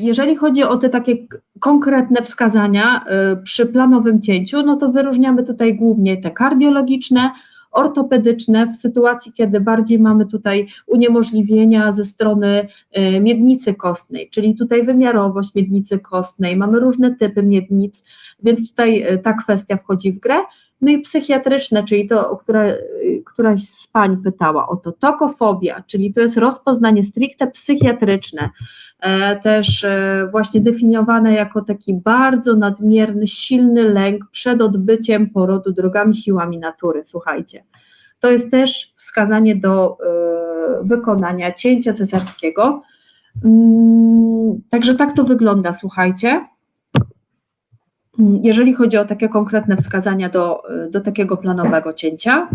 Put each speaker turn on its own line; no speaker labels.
jeżeli chodzi o te takie konkretne wskazania przy planowym cięciu, no to wyróżniamy tutaj głównie te kardiologiczne, ortopedyczne w sytuacji, kiedy bardziej mamy tutaj uniemożliwienia ze strony y, miednicy kostnej, czyli tutaj wymiarowość miednicy kostnej, mamy różne typy miednic, więc tutaj y, ta kwestia wchodzi w grę. No i psychiatryczne, czyli to, o które któraś z pań pytała o to, tokofobia, czyli to jest rozpoznanie stricte psychiatryczne, e, też e, właśnie definiowane jako taki bardzo nadmierny, silny lęk przed odbyciem porodu drogami siłami natury. Słuchajcie, to jest też wskazanie do e, wykonania cięcia cesarskiego. Mm, także tak to wygląda, słuchajcie. Jeżeli chodzi o takie konkretne wskazania do, do takiego planowego cięcia.